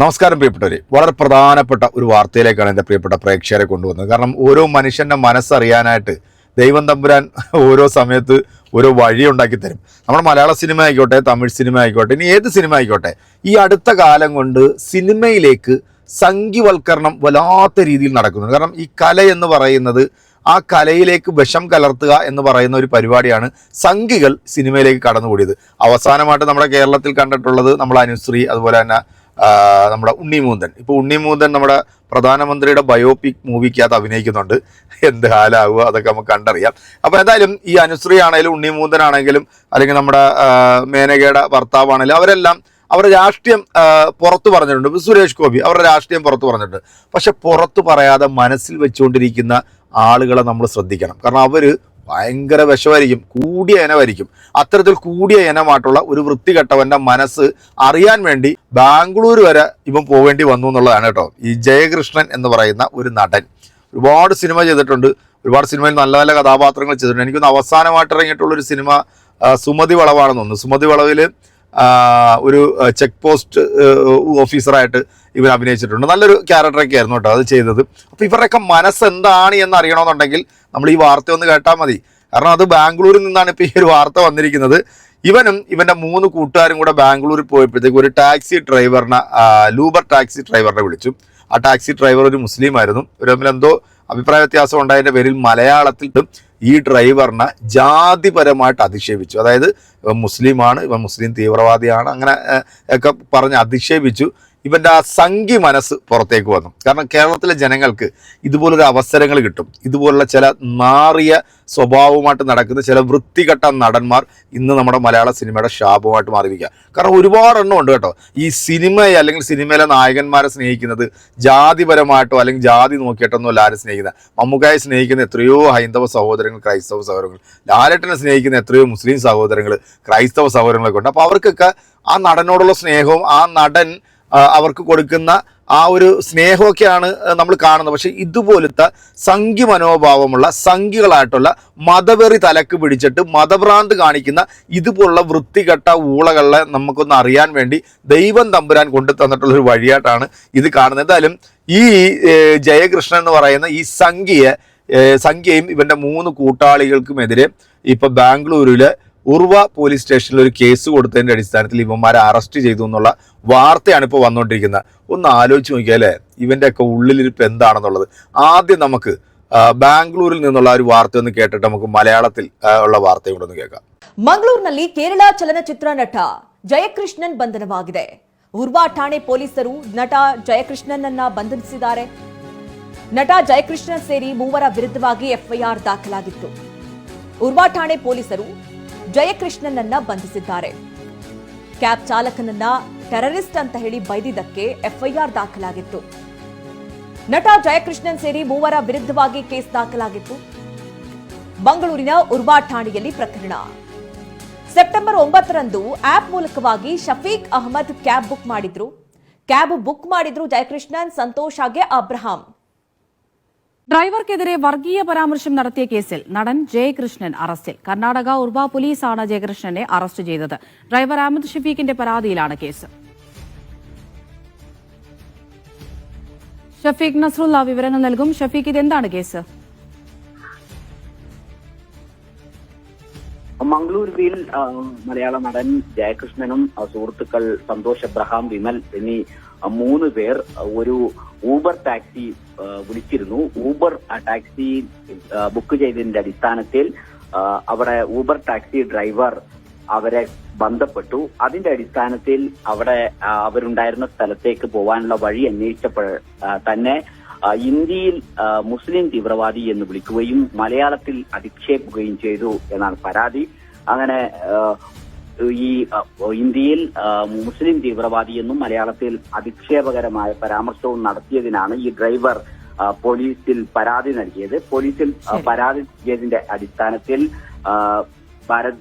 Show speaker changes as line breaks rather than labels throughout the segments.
നമസ്കാരം പ്രിയപ്പെട്ടവരെ. വളരെ പ്രധാനപ്പെട്ട ഒരു വാർത്തയിലേക്കാണ് എന്റെ പ്രിയപ്പെട്ട പ്രേക്ഷകരെ കൊണ്ടുവന്നത്. കാരണം ഓരോ മനുഷ്യന്റെ മനസ്സറിയാനായിട്ട് ദൈവം തമ്പുരാൻ ഓരോ സമയത്ത് ഓരോ വഴി ഉണ്ടാക്കി തരും. നമ്മുടെ മലയാള സിനിമ ആയിക്കോട്ടെ തമിഴ് സിനിമ ആയിക്കോട്ടെ ഇനി ഏത് സിനിമ ആയിക്കോട്ടെ ഈ അടുത്ത കാലം കൊണ്ട് സിനിമയിലേക്ക് സംഘിവൽക്കരണം വല്ലാത്ത രീതിയിൽ നടക്കുന്നു. കാരണം ഈ കല എന്ന് പറയുന്നത് ആ കലയിലേക്ക് വിഷം കലർത്തുക എന്ന് പറയുന്ന ഒരു പരിപാടിയാണ് സംഘികൾ സിനിമയിലേക്ക് കടന്നുകൂടിയത്. അവസാനമായിട്ട് നമ്മുടെ കേരളത്തിൽ കണ്ടിട്ടുള്ളത് നമ്മൾ അനുശ്രീ അതുപോലെ തന്നെ നമ്മുടെ ഉണ്ണിമൂന്തൻ. ഇപ്പോൾ ഉണ്ണിമൂന്തൻ നമ്മുടെ പ്രധാനമന്ത്രിയുടെ ബയോപിക് മൂവിക്കകത്ത് അഭിനയിക്കുന്നുണ്ട്. എന്ത് ഹാലാവുക അതൊക്കെ നമുക്ക് കണ്ടറിയാം. അപ്പോൾ എന്തായാലും ഈ അനുശ്രീ ആണെങ്കിലും ഉണ്ണിമൂന്തൻ ആണെങ്കിലും അല്ലെങ്കിൽ നമ്മുടെ മേനകയുടെ ഭർത്താവാണെങ്കിലും അവരെല്ലാം അവരുടെ രാഷ്ട്രീയം പുറത്തു പറഞ്ഞിട്ടുണ്ട്. ഇപ്പൊ സുരേഷ് ഗോപി അവരുടെ രാഷ്ട്രീയം പുറത്തു പറഞ്ഞിട്ടുണ്ട്. പക്ഷെ പുറത്തു പറയാതെ മനസ്സിൽ വെച്ചുകൊണ്ടിരിക്കുന്ന ആളുകളെ നമ്മൾ ശ്രദ്ധിക്കണം. കാരണം അവർ ഭയങ്കര വിഷമായിരിക്കും. കൂടിയ ഇനമായിരിക്കും. അത്തരത്തിൽ കൂടിയ ഇനമായിട്ടുള്ള ഒരു വൃത്തികെട്ടവന്റെ മനസ്സ് അറിയാൻ വേണ്ടി ബാംഗ്ലൂർ വരെ ഇവൻ പോകേണ്ടി വന്നു എന്നുള്ളതാണ് കേട്ടോ. ഈ ജയകൃഷ്ണൻ എന്ന് പറയുന്ന ഒരു നടൻ. ഒരുപാട് സിനിമ ചെയ്തിട്ടുണ്ട്. ഒരുപാട് സിനിമയിൽ നല്ല നല്ല കഥാപാത്രങ്ങൾ ചെയ്തിട്ടുണ്ട്. എനിക്കൊന്ന് അവസാനമായിട്ട് ഇറങ്ങിയിട്ടുള്ള ഒരു സിനിമ സുമതി വളവാണെന്ന് തോന്നുന്നു. സുമതി വളവിൽ ഒരു ചെക്ക് പോസ്റ്റ് ഓഫീസറായിട്ട് ഇവർ അഭിനയിച്ചിട്ടുണ്ട്. നല്ലൊരു ക്യാരക്ടറൊക്കെ ആയിരുന്നു കേട്ടോ അത് ചെയ്തത്. അപ്പോൾ ഇവരുടെയൊക്കെ മനസ്സ് എന്താണ് എന്ന് അറിയണമെന്നുണ്ടെങ്കിൽ നമ്മൾ ഈ വാർത്ത ഒന്ന് കേട്ടാൽ മതി. കാരണം അത് ബാംഗ്ലൂരിൽ നിന്നാണ് ഇപ്പോൾ ഈ ഒരു വാർത്ത വന്നിരിക്കുന്നത്. ഇവനും ഇവന്റെ മൂന്ന് കൂട്ടുകാരും കൂടെ ബാംഗ്ലൂരിൽ പോയപ്പോഴത്തേക്ക് ഒരു ടാക്സി ഡ്രൈവറിനെ ലൂബർ ടാക്സി ഡ്രൈവറിനെ വിളിച്ചു. ആ ടാക്സി ഡ്രൈവർ ഒരു മുസ്ലിം ആയിരുന്നു ഒരു തമ്മിൽ എന്തോ അഭിപ്രായ വ്യത്യാസം ഉണ്ടായതിന്റെ പേരിൽ മലയാളത്തിൽ ഈ ഡ്രൈവറിനെ ജാതിപരമായിട്ട് അധിക്ഷേപിച്ചു. അതായത് ഇവൻ മുസ്ലിമാണ് ഇവൻ മുസ്ലിം തീവ്രവാദിയാണ് അങ്ങനെ ഒക്കെ പറഞ്ഞ് അധിക്ഷേപിച്ചു. ഇവന്റെ ആ സംഖ്യ മനസ്സ് പുറത്തേക്ക് വന്നു. കാരണം കേരളത്തിലെ ജനങ്ങൾക്ക് ഇതുപോലൊരു അവസരങ്ങൾ കിട്ടും. ഇതുപോലുള്ള ചില നാറിയ സ്വഭാവമായിട്ട് നടക്കുന്ന ചില വൃത്തികെട്ട നടന്മാർ ഇന്ന് നമ്മുടെ മലയാള സിനിമയുടെ ശാപമായിട്ട് മാറിയിരിക്കുക കാരണം ഒരുപാട് എണ്ണം ഉണ്ട് കേട്ടോ. ഈ സിനിമയെ അല്ലെങ്കിൽ സിനിമയിലെ നായകന്മാരെ സ്നേഹിക്കുന്നത് ജാതിപരമായിട്ടോ അല്ലെങ്കിൽ ജാതി നോക്കിയിട്ടൊന്നും അല്ല ആരും സ്നേഹിക്കുന്നത്. മമ്മൂക്കായെ സ്നേഹിക്കുന്ന എത്രയോ ഹൈന്ദവ സഹോദരങ്ങൾ ക്രൈസ്തവ സഹോദരങ്ങൾ. ലാലേട്ടനെ സ്നേഹിക്കുന്ന എത്രയോ മുസ്ലിം സഹോദരങ്ങൾ ക്രൈസ്തവ സഹോദരങ്ങളൊക്കെ ഉണ്ട്. അപ്പോൾ അവർക്കൊക്കെ ആ നടനോടുള്ള സ്നേഹവും ആ നടൻ അവർക്ക് കൊടുക്കുന്ന ആ ഒരു സ്നേഹമൊക്കെയാണ് നമ്മൾ കാണുന്നത്. പക്ഷേ ഇതുപോലത്തെ സംഘി മനോഭാവമുള്ള സംഘികളായിട്ടുള്ള മതവെറി തലക്ക് പിടിച്ചിട്ട് മതഭ്രാന്ത് കാണിക്കുന്ന ഇതുപോലുള്ള വൃത്തികെട്ട ഊളകളെ നമുക്കൊന്ന് അറിയാൻ വേണ്ടി ദൈവം തമ്പുരാൻ കൊണ്ടു തന്നിട്ടുള്ള ഒരു വഴിയായിട്ടാണ് ഇത് കാണുന്നത്. എന്തായാലും ഈ ജയകൃഷ്ണൻ എന്ന് പറയുന്ന ഈ സംഘിയെ സംഖ്യയും ഇവന്റെ മൂന്ന് കൂട്ടാളികൾക്കുമെതിരെ ഇപ്പോൾ ബാംഗ്ലൂരിൽ ഉർവ പോലീസ് സ്റ്റേഷനിൽ ഒരു കേസ് കൊടുത്തതിന്റെ അടിസ്ഥാനത്തിൽ ഇവന്മാരെ അറസ്റ്റ് ചെയ്തു എന്നുള്ള വാർത്തയാണ് ഇപ്പോൾ വന്നുകൊണ്ടിരിക്കുന്നത് ഒന്ന് ആലോചിച്ച് നോക്കിയാൽ അല്ലേ ഇവന്റെ ഒക്കെ ഉള്ളിലിരിപ്പ് എന്താണെന്നുള്ളത് ആദ്യം നമുക്ക് ആ, ബാംഗ്ലൂരിൽ നിന്നുള്ള ആ ഒരു വാർത്ത ഒന്ന് കേട്ടിട്ട് നമുക്ക് മലയാളത്തിൽ ആ, ഉള്ള വാർത്തയും കൂടെ ഒന്ന് കേൾക്കാം
ಮಂಗಳೂರಿನಲ್ಲಿ ಕೇರಳ ಚಲನಚಿತ್ರ ನಟ ಜಯಕೃಷ್ಣನ್ ಬಂಧನವಾಗಿದೆ ಉರ್ವಾ ಠಾಣೆ ಪೊಲೀಸರು ನಟ ಜಯಕೃಷ್ಣನನ್ನ ಬಂಧಿಸಿದ್ದಾರೆ ನಟ ಜಯಕೃಷ್ಣನ್ ಸೇರಿ ಮೂವರ ವಿರುದ್ಧವಾಗಿ ಎಫ್ಐಆರ್ ದಾಖಲಾಗಿತ್ತು ಉರ್ವಾ ಠಾಣೆ ಪೊಲೀಸರು ಜಯಕೃಷ್ಣನನ್ನ ಬಂಧಿಸಿದ್ದಾರೆ. ಕ್ಯಾಬ್ ಚಾಲಕನನ್ನ ಟೆರರಿಸ್ಟ್ ಅಂತ ಹೇಳಿ ಬೈದಿದ್ದಕ್ಕೆ ಎಫ್ಐಆರ್ ದಾಖಲಾಗಿತ್ತು. ನಟ ಜಯಕೃಷ್ಣನ್ ಸೇರಿ ಮೂವರ ವಿರುದ್ಧವಾಗಿ ಕೇಸ್ ದಾಖಲಾಗಿತ್ತು. ಮಂಗಳೂರಿನ ಉರ್ವಾ ಠಾಣೆಯಲ್ಲಿ ಪ್ರಕರಣ. ಸೆಪ್ಟೆಂಬರ್ ಒಂಬತ್ತರಂದು ಆಪ್ ಮೂಲಕವಾಗಿ ಶಫೀಕ್ ಅಹಮದ್ ಕ್ಯಾಬ್ ಬುಕ್ ಮಾಡಿದ್ರು. ಕ್ಯಾಬ್ ಬುಕ್ ಮಾಡಿದ್ರು ಜಯಕೃಷ್ಣನ್, ಸಂತೋಷ್ ಹಾಗೆ ಅಬ್ರಹಾಂ.
ഡ്രൈവർക്കെതിരെ വർഗീയ പരാമർശം നടത്തിയ കേസിൽ നടൻ ജയകൃഷ്ണൻ അറസ്റ്റിൽ. കർണാടക ഉർവ പോലീസാണ് ജയകൃഷ്ണനെ അറസ്റ്റ് ചെയ്തത്. ഡ്രൈവർ അഹമ്മദ് ഷഫീഖിന്റെ പരാതിയിലാണ് കേസ്. ഷഫീഖ് നസ്രുല്ല വിവരങ്ങൾ നൽകും. ഷഫീഖ് ഇതെന്താണ് കേസ്?
മംഗളൂരുവിൽ മലയാള നടൻ ജയകൃഷ്ണനും സുഹൃത്തുക്കൾ സന്തോഷ് എബ്രഹാം വിമൽ എന്നീ മൂന്ന് പേർ ഒരു ഊബർ ടാക്സി വിളിച്ചിരുന്നു. ഊബർ ടാക്സി ബുക്ക് ചെയ്തതിന്റെ അടിസ്ഥാനത്തിൽ അവിടെ ഊബർ ടാക്സി ഡ്രൈവർ അവരെ ബന്ധപ്പെട്ടു. അതിന്റെ അടിസ്ഥാനത്തിൽ അവിടെ അവരുണ്ടായിരുന്ന സ്ഥലത്തേക്ക് പോകാനുള്ള വഴി അന്വേഷിച്ചപ്പോൾ തന്നെ ഇന്ത്യയിൽ മുസ്ലിം തീവ്രവാദി എന്ന് വിളിക്കുകയും മലയാളത്തിൽ അധിക്ഷേപിക്കുകയും ചെയ്തു എന്നാണ് പരാതി. അങ്ങനെ ഈ ഇന്ത്യയിൽ മുസ്ലിം തീവ്രവാദി എന്നും മലയാളത്തിൽ അധിക്ഷേപകരമായ പരാമർശവും നടത്തിയതിനാണ് ഈ ഡ്രൈവർ പോലീസിൽ പരാതി നൽകിയത്. പോലീസിൽ പരാതി നൽകിയതിന്റെ അടിസ്ഥാനത്തിൽ ഭാരത്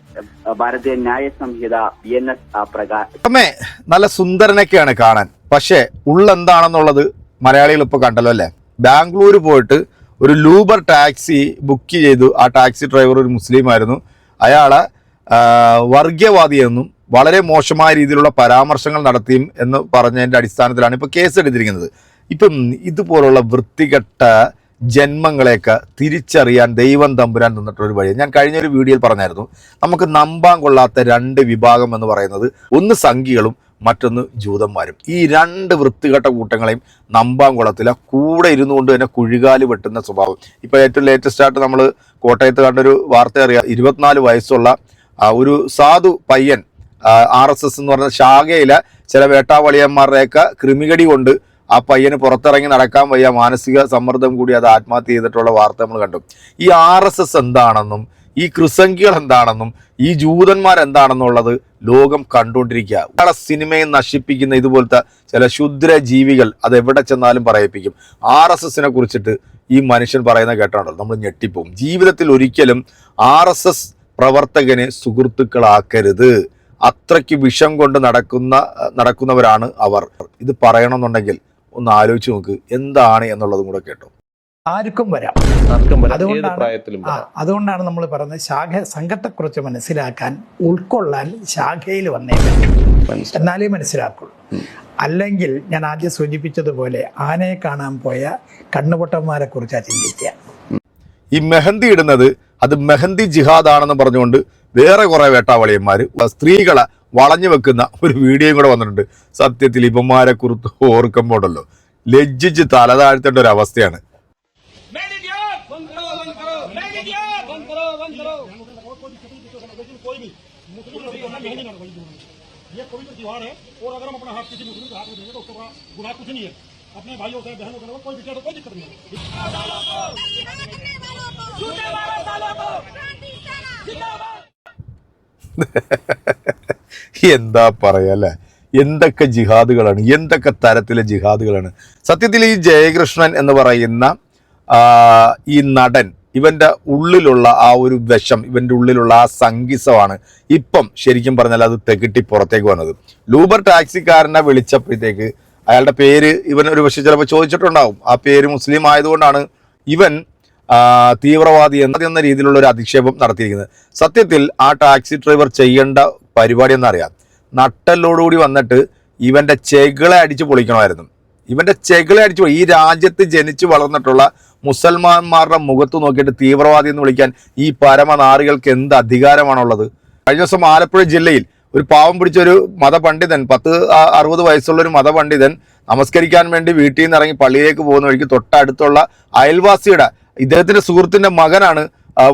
ഭാരതീയ Nyaya Sanhita B N S പ്രകാരം
അമ്മേ നല്ല സുന്ദരനൊക്കെയാണ് കാണാൻ. പക്ഷേ ഉള്ളെന്താണെന്നുള്ളത് മലയാളികൾ ഇപ്പോൾ കണ്ടല്ലോ അല്ലേ? ബാംഗ്ലൂർ പോയിട്ട് ഒരു ലൂബർ ടാക്സി ബുക്ക് ചെയ്തു. ആ ടാക്സി ഡ്രൈവർ ഒരു മുസ്ലിം ആയിരുന്നു അയാളെ വർഗീയവാദിയെന്നും വളരെ മോശമായ രീതിയിലുള്ള പരാമർശങ്ങൾ നടത്തിയും എന്ന് പറഞ്ഞതിന്റെ അടിസ്ഥാനത്തിലാണ് ഇപ്പോൾ കേസ് എടുത്തിരിക്കുന്നത്. ഇപ്പം ഇതുപോലുള്ള വൃത്തികെട്ട ജന്മങ്ങളെയൊക്കെ തിരിച്ചറിയാൻ ദൈവം തമ്പുരാൻ തന്നിട്ടൊരു വഴി ഞാൻ കഴിഞ്ഞൊരു വീഡിയോയിൽ പറഞ്ഞായിരുന്നു നമുക്ക് നമ്പാൻ കൊള്ളാത്ത രണ്ട് വിഭാഗം എന്ന് പറയുന്നത് ഒന്ന് സംഖ്യകളും മറ്റൊന്ന് ജൂതന്മാരും. ഈ രണ്ട് വൃത്തികെട്ട കൂട്ടങ്ങളെയും നമ്പാൻ കൂടെ ഇരുന്നു കൊണ്ട് തന്നെ കുഴികാൽ വെട്ടുന്ന സ്വഭാവം. ഇപ്പോൾ ഏറ്റവും ലേറ്റസ്റ്റ് ആയിട്ട് നമ്മൾ കോട്ടയത്ത് കണ്ടൊരു വാർത്ത അറിയാം ഇരുപത്തിനാല് വയസ്സുള്ള ഒരു സാധു പയ്യൻ ആർ എസ് എസ് എന്ന് പറഞ്ഞ ശാഖയിലെ ചില വേട്ടാവളിയന്മാരുടെയൊക്കെ കൃമികടി കൊണ്ട് ആ പയ്യന് പുറത്തിറങ്ങി നടക്കാൻ വയ്യ. മാനസിക സമ്മർദ്ദം കൂടി അത് ആത്മഹത്യ ചെയ്തിട്ടുള്ള വാർത്ത നമ്മൾ കണ്ടു. ഈ ആർ എസ് എസ് എന്താണെന്നും ഈ ക്രിസംഖികൾ എന്താണെന്നും ഈ ജൂതന്മാർ എന്താണെന്നുള്ളത് ലോകം കണ്ടുകൊണ്ടിരിക്കുക. ഒരാളെ സിനിമയെ നശിപ്പിക്കുന്ന ഇതുപോലത്തെ ചില ക്ഷുദ്ര ജീവികൾ അത് എവിടെ ചെന്നാലും പറയിപ്പിക്കും. ആർ എസ് എസിനെ കുറിച്ചിട്ട് ഈ മനുഷ്യൻ പറയുന്ന കേട്ടാണല്ലോ നമ്മൾ ഞെട്ടിപ്പോവും. ജീവിതത്തിൽ ഒരിക്കലും ആർ എസ് എസ് പ്രവർത്തകനെ സുഹൃത്തുക്കളാക്കരുത്. അത്രയ്ക്ക് വിഷം കൊണ്ട് നടക്കുന്ന നടക്കുന്നവരാണ് അവർ. ഇത് പറയണമെന്നുണ്ടെങ്കിൽ ഒന്ന് ആലോചിച്ച് നോക്ക് എന്താണ് എന്നുള്ളതും കൂടെ കേട്ടോ.
ആർക്കും വരാം.
ആർക്കും വരാം.
അതുകൊണ്ടാണ് അതുകൊണ്ടാണ് നമ്മൾ പറയുന്നത് ശാഖ സംഘത്തെക്കുറിച്ച് മനസ്സിലാക്കാൻ ഉൾക്കൊള്ളാൻ ശാഖയിൽ വന്നേ പറ്റും. എന്നാലേ മനസ്സിലാക്കുള്ളൂ അല്ലെങ്കിൽ ഞാൻ ആദ്യം സൂചിപ്പിച്ചതുപോലെ ആനയെ കാണാൻ പോയ കണ്ണുപൊട്ടന്മാരെ കുറിച്ചാണ് ചിന്തിക്കുക.
ഈ മെഹന്തി ഇടുന്നത് അത് മെഹന്തി ജിഹാദ് ആണെന്ന് പറഞ്ഞുകൊണ്ട് വേറെ കുറെ വേട്ടാവളിയന്മാർ സ്ത്രീകളെ വളഞ്ഞു വെക്കുന്ന ഒരു വീഡിയോയും കൂടെ വന്നിട്ടുണ്ട് സത്യത്തിൽ ഇവന്മാരെ കുറിച്ച് ഓർക്കുമ്പോണ്ടല്ലോ ലജ്ജിച്ച് തല താഴ്ത്തേണ്ട ഒരു അവസ്ഥയാണ്
मैनेजर बंद करो बंद करो मैनेजर बंद करो बंद करो
कोई भी मुस्लिम को हम नहीं करना कोई गुनाह ये पवित्र त्योहार है और अगर हम अपना हाथ किसी मुस्लिम के हाथ में देंगे तो उसका बड़ा गुनाह कुछ नहीं है अपने भाइयों से बहनों से कोई बिटिया तो कोई दिक्कत नहीं है
എന്താ പറയല്ലേ എന്തൊക്കെ ജിഹാദുകളാണ് എന്തൊക്കെ തരത്തിലെ ജിഹാദുകളാണ്. സത്യത്തിൽ ഈ ജയകൃഷ്ണൻ എന്ന് പറയുന്ന ഈ നടൻ ഇവന്റെ ഉള്ളിലുള്ള ആ ഒരു വിഷം ഇവന്റെ ഉള്ളിലുള്ള ആ സംഗീസമാണ് ഇപ്പം ശരിക്കും പറഞ്ഞാൽ അത് തെകിട്ടി പുറത്തേക്ക് വന്നത്. ലൂബർ ടാക്സിക്കാരനെ വിളിച്ചപ്പോഴത്തേക്ക് അയാളുടെ പേര് ഇവൻ ഒരു പക്ഷേ ചിലപ്പോൾ ചോദിച്ചിട്ടുണ്ടാവും. ആ പേര് മുസ്ലിം ആയതുകൊണ്ടാണ് ഇവൻ തീവ്രവാദി എന്ന രീതിയിലുള്ള ഒരു അധിക്ഷേപം നടത്തിയിരിക്കുന്നത്. സത്യത്തിൽ ആ ടാക്സി ഡ്രൈവർ ചെയ്യേണ്ട പരിപാടി എന്നറിയാം. നട്ടലോടുകൂടി വന്നിട്ട് ഇവന്റെ ചെകിളെ അടിച്ച് പൊളിക്കണമായിരുന്നു. ഇവന്റെ ചെകിളെ അടിച്ച് ഈ രാജ്യത്ത് ജനിച്ചു വളർന്നിട്ടുള്ള മുസൽമാന്മാരുടെ മുഖത്ത് നോക്കിയിട്ട് തീവ്രവാദി എന്ന് വിളിക്കാൻ ഈ പരമനാറികൾക്ക് എന്ത് അധികാരമാണുള്ളത്? കഴിഞ്ഞ ദിവസം ആലപ്പുഴ ജില്ലയിൽ ഒരു പാവം പിടിച്ച ഒരു മതപണ്ഡിതൻ പത്ത് അറുപത് വയസ്സുള്ള ഒരു മതപണ്ഡിതൻ നമസ്കരിക്കാൻ വേണ്ടി വീട്ടിൽ നിന്ന് ഇറങ്ങി പള്ളിയിലേക്ക് പോകുന്ന വഴിക്ക് തൊട്ടടുത്തുള്ള അയൽവാസിയുടെ ഇദ്ദേഹത്തിന്റെ സുഹൃത്തിന്റെ മകനാണ്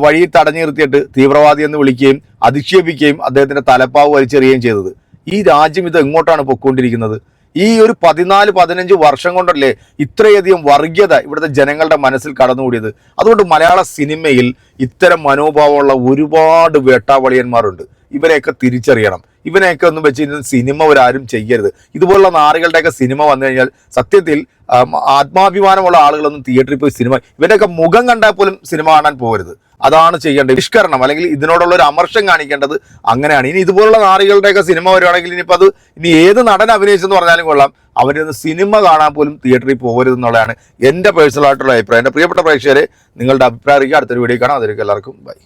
വഴിയിൽ തടഞ്ഞു നിർത്തിയിട്ട് തീവ്രവാദി എന്ന് വിളിക്കുകയും അധിക്ഷേപിക്കുകയും അദ്ദേഹത്തിന്റെ തലപ്പാവ് വലിച്ചെറിയുകയും ചെയ്തത്. ഈ രാജ്യം ഇത് എങ്ങോട്ടാണ് പൊയ്ക്കൊണ്ടിരിക്കുന്നത്? ഈ ഒരു പതിനാല് പതിനഞ്ച് വർഷം കൊണ്ടല്ലേ ഇത്രയധികം വർഗീയത ഇവിടുത്തെ ജനങ്ങളുടെ മനസ്സിൽ കടന്നുകൂടിയത്? അതുകൊണ്ട് മലയാള സിനിമയിൽ ഇത്തരം മനോഭാവമുള്ള ഒരുപാട് വേട്ടാവളിയന്മാരുണ്ട്. ഇവരെയൊക്കെ തിരിച്ചറിയണം. ഇവനെയൊക്കെ ഒന്നും വെച്ച് സിനിമ ഒരാരും ചെയ്യരുത്. ഇതുപോലുള്ള നാറികളുടെയൊക്കെ സിനിമ വന്നു കഴിഞ്ഞാൽ സത്യത്തിൽ ആത്മാഭിമാനമുള്ള ആളുകളൊന്നും തിയേറ്ററിൽ പോയി സിനിമ ഇവന്റെയൊക്കെ മുഖം കണ്ടാൽ പോലും സിനിമ കാണാൻ പോകരുത്. അതാണ് ചെയ്യേണ്ടത്. നിഷ്കരണം അല്ലെങ്കിൽ ഇതിനോടുള്ള ഒരു അമർഷം കാണിക്കേണ്ടത് അങ്ങനെയാണ്. ഇനി ഇതുപോലുള്ള നാറികളുടെയൊക്കെ സിനിമ വരുവാണെങ്കിൽ ഇനിയിപ്പോൾ അത് ഇനി ഏത് നടൻ അഭിനയിച്ചെന്ന് പറഞ്ഞാലും കൊള്ളാം. അവരൊന്ന് സിനിമ കാണാൻ പോലും തിയേറ്ററിൽ പോകരുത് എന്നുള്ളതാണ് എന്റെ പേഴ്സണൽ ആയിട്ടുള്ള അഭിപ്രായം. എന്റെ പ്രിയപ്പെട്ട പ്രേക്ഷകരെ നിങ്ങളുടെ അഭിപ്രായം അടുത്തൊരു വീഡിയോ കാണാം. അതിലേക്ക് എല്ലാവർക്കും ബൈ